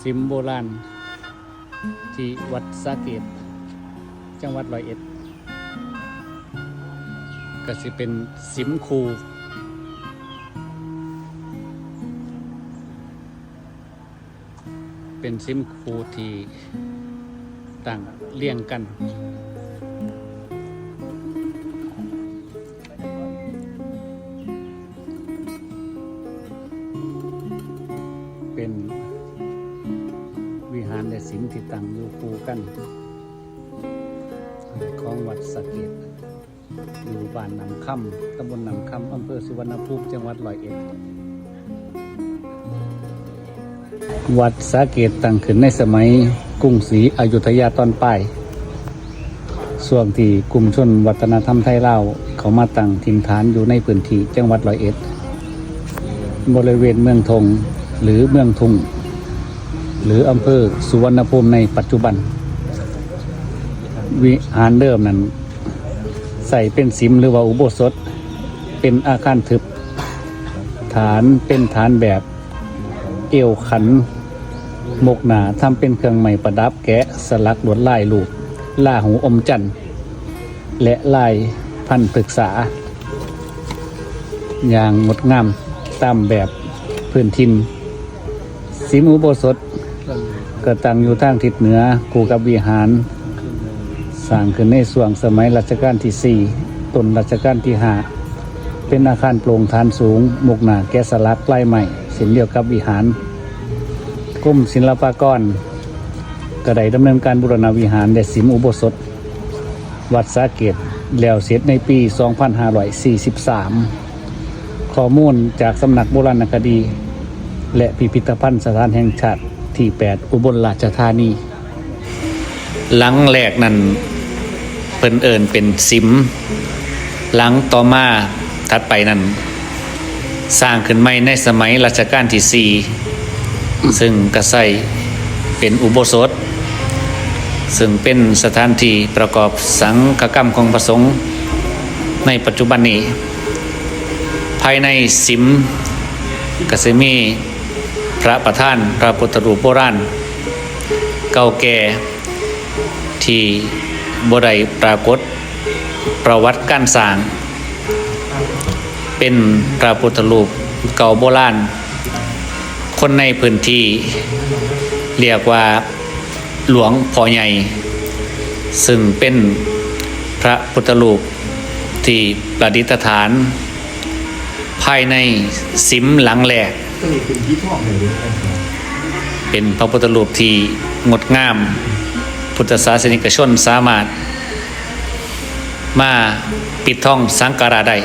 ซิมโบราณที่วัดสาเกตจังหวัดร้อยเอ็ด ก็สิเป็นซิมคูเป็นซิมคูที่ต่างเลี่ยงกันเป็น หารและสิมที่ตั้งอยู่คู่กัน ของวัดสะเก็ดอยู่บ้านนำคำตำบลนำคำอำเภอสุวรรณภูมิจังหวัดร้อยเอ็ดวัดสาเกตตั้งขึ้นในสมัยกรุงศรีอยุธยาตอนปลายส่วนที่กลุ่มชนวัฒนธรรมไทยเล่าเขามาตั้งถิ่นฐานอยู่ในพื้นที่จังหวัดร้อยเอ็ด บริเวณเมืองธงหรือเมืองทุ่ง หรืออำเภอสุวรรณภูมิในปัจจุบัน วิหารเดิมนั้น ใส่เป็นสิมหรือว่าอุโบสถ เป็นอาคารทึบ ฐานเป็นฐานแบบเอวขันมกหนาทำเป็นเครื่องใหม่ประดับแกะสลักลวดลายลูกล่าหูอมจันทร์และลายพันปรึกษา อย่างงดงามตามแบบพื้นทินสีมูโบสถ ก็ตั้งอยู่ทางทิศเหนือกูกับวิหารสร้างขึ้นในส่วงสมัยรัชกาลที่ 4ต้นรัชกาลที่ 5 เป็นอาคารโปร่งฐานสูงหมกหนาแกสลักลายใหม่สินเดียวกับวิหารกรมศิลปากรกระไดดำเนินการบูรณาวิหารและสิมอุโบสถ วัดสาเกตแล้วเสร็จในปี 2543 ข้อมูลจากสำนักโบราณคดี และพิพิธภัณฑ์สถานแห่งชาติ ที่ 8 อุบลราชธานี หลังแรกนั้นเพิ่นเอิญเป็นซิม หลังต่อมาถัดไปนั้น สร้างขึ้นใหม่ในสมัยรัชกาลที่ 4 ซึ่งกระใสเป็นอุโบสถ ซึ่งเป็นสถานที่ประกอบสังฆกรรมของพระสงฆ์ในปัจจุบันนี้ ภายในสิมกสิมี พระประธานพระพุทธรูปโบราณเก่าแก่ที่บไดปรากฏประวัติการสร้าง เป็นพระพุทธรูปเก่าโบราณคนในพื้นที่เรียกว่าหลวงพ่อใหญ่ ซึ่งเป็นพระพุทธรูปที่ประดิษฐาน ภายในสิมหลังแหลกเป็นพระพุทธรูปที่งดงาม พุทธศาสนิกชนสามารถ มาปิดทองสังการาได้